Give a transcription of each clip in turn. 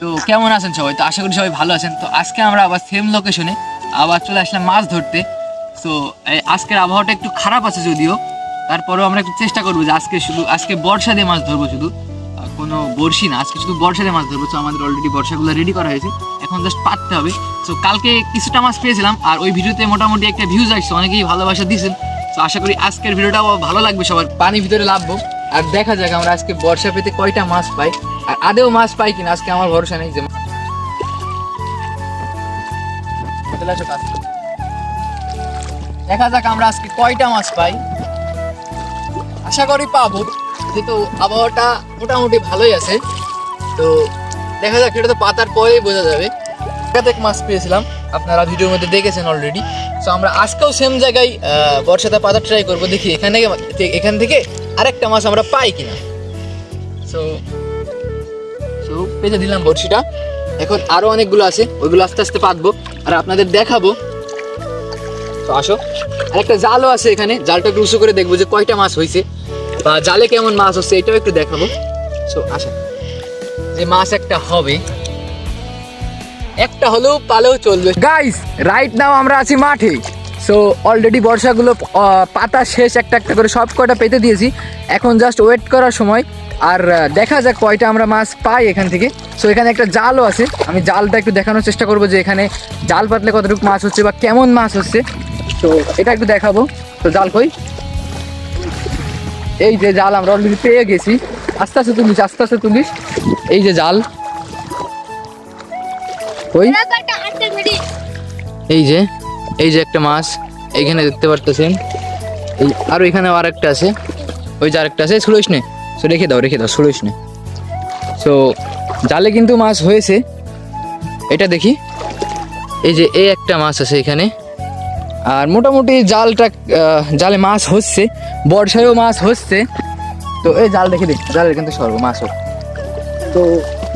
তো কেমন আছেন সবাই? তো আশা করি সবাই ভালো আছেন। তো আজকে আমরা আবার সেম লোকেশনে আবার চলে আসলাম মাছ ধরতে। তো আজকের আবহাওয়াটা একটু খারাপ আছে যদিও। তারপরেও আমরা একটু চেষ্টা করব যে আজকে শুধু, আজকে বর্ষা দিয়ে মাছ ধরবো শুধু। কোনো বর্ষি না, আজকে শুধু বর্ষা দিয়ে মাছ ধরবো। তো আমাদের অলরেডি বর্ষাগুলো রেডি করা হয়েছে। এখন জাস্ট পাততে হবে। তো কালকে কিছুটা মাছ পেয়েছিলাম, আর ওই ভিডিওতে মোটামুটি একটা ভিউজ আসছে, অনেকেই ভালোবাসা দিয়েছেন। তো আশা করি আজকের ভিডিওটাও ভালো লাগবে, সবার পানির ভিতরে লাভবো। আর দেখা যাক আমরা আজকে বর্ষা পেতে কয়টা মাছ পাই। আদেও মাছ পাই কিনা, আজকে আমার ভরসা নেই যে। দেখা যাক আমরা আজকে কয়টা মাছ পাই। আশা করি পাবো, যেহেতু আবহাওয়াটা মোটামুটি ভালোই আছে। তো দেখা যাক সেটা তো পাতার পরেই বোঝা যাবে। একাধিক মাছ পেয়েছিলাম, আপনারা ভিডিওর মধ্যে দেখেছেন অলরেডি তো আমরা আজকেও সেম জায়গায় বর্ষাতে পাতা ট্রাই করব, দেখি এখান এখান থেকে আরেকটা মাছ আমরা পাই কিনা। সো সো পেতে দিলাম বড়শিটা। এখন আরও অনেকগুলো আছে, ওইগুলো আস্তে আস্তে পাতবো আর আপনাদের দেখাবো। তো আসো। আর একটা জালও আছে এখানে, জালটা একটু উঁচু করে দেখব যে কয়টা মাছ হয়েছে বা জালে কেমন মাছ হচ্ছে, এটাও একটু দেখাবো। সো আসা। যে মাছ একটা হবে, একটা হলেও পালেও চলবে। গাইস রাইট নাও আমরা আছি মাঠে। সো অলরেডি বর্ষাগুলো পাতা শেষ একটা একটা করে সব কয়টা পেতে দিয়েছি। এখন জাস্ট ওয়েট করার সময়। আর দেখা যাক কয়টা আমরা মাছ পাই এখান থেকে। সো এখানে একটা জালও আছে। আমি জালটা একটু দেখানোর চেষ্টা করব যে এখানে জাল পাতলে কতটুকু মাছ হচ্ছে বা কেমন মাছ হচ্ছে। তো এটা একটু দেখাবো। তো জাল কই? এই যে জাল আমরা অলরেডি পেয়ে গেছি। আস্তে আস্তে তুলিস, আস্তে আস্তে তুলিস। এই যে জাল। ওই এই যে এই যে একটা মাছ। এইখানে দেখতে পারতেছেন। এই, আর ওইখানে আর একটা আছে। ওই যে আরেকটা আছে ছুড়োস নে? সো রেখে দাও রেখে দাও ছুড়োস নে সো জালে কিন্তু মাছ হয়েছে। এটা দেখি। এই যে, এই একটা মাছ আছে এখানে। আর মোটামুটি জালটা জালে মাছ হচ্ছে, বর্ষায়ও মাছ হচ্ছে। তো এই জাল দেখে দেখ, জালের কিন্তু সর্ব মাছ হোক। তো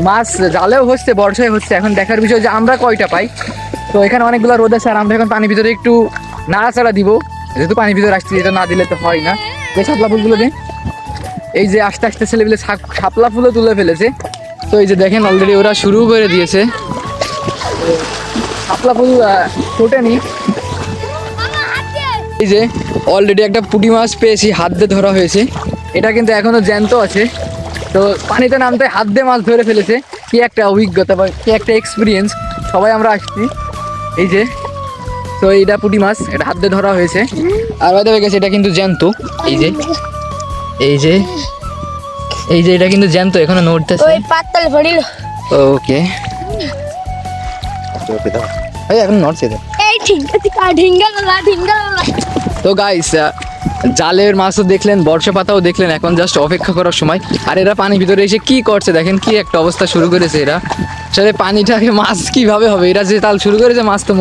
মাছ জালেও হচ্ছে, বর্ষায় হচ্ছে। এখন দেখার বিষয় যে আমরা কয়টা পাই। তো এখানে অনেকগুলো রোদ আছে, আর আমরা এখন পানির ভিতরে একটু নাড়াচাড়া দিব। যেহেতু পানির ভিতরে আসছি, এটা না দিলে তো হয় না। যে শাপলা ফুলগুলো দিন এই যে আস্তে আস্তে ছেলেপিলে শাপলা ফুলও তুলে ফেলেছে। তো এই যে দেখেন অলরেডি ওরা শুরু করে দিয়েছে। শাপলা ফুল ফোটেনি। এই যে অলরেডি একটা পুঁটি মাছ পেয়েছি, হাত দিয়ে ধরা হয়েছে। এটা কিন্তু এখনও জ্যান্ত আছে। তো পানিতে নামতে হাত দিয়ে মাছ ধরে ফেলেছে। কি একটা অভিজ্ঞতা বা কি একটা এক্সপিরিয়েন্স সবাই আমরা আসছি। এই যে, তো এইটা পুঁটি মাছ, এটা হাত দিয়ে ধরা হয়েছে। আর বাদে গেছে এটা কিন্তু জ্যান্ত। এই যে এই যে এই যে এটা কিন্তু জ্যান্ত এখনও নড়তেছে। ওই পাতাল ভরিল। ওকে। এই এখন নড়ছে তো এই ঠিঙ্গা ঠিঙ্গা ঢিঙ্গালা ঢিঙ্গালা তো গাইস জালের মাছও দেখলেন বর্ষা পাতাও দেখলেন এখন জাস্ট অপেক্ষা করার সময়। আর এরা পানির ভিতরে এসে কি করছে দেখেন কি একটা অবস্থা শুরু করেছে এরা। আসলে পানিটাকে মাছ কীভাবে হবে? এরা যে তাল শুরু করেছে মাছ তো মনে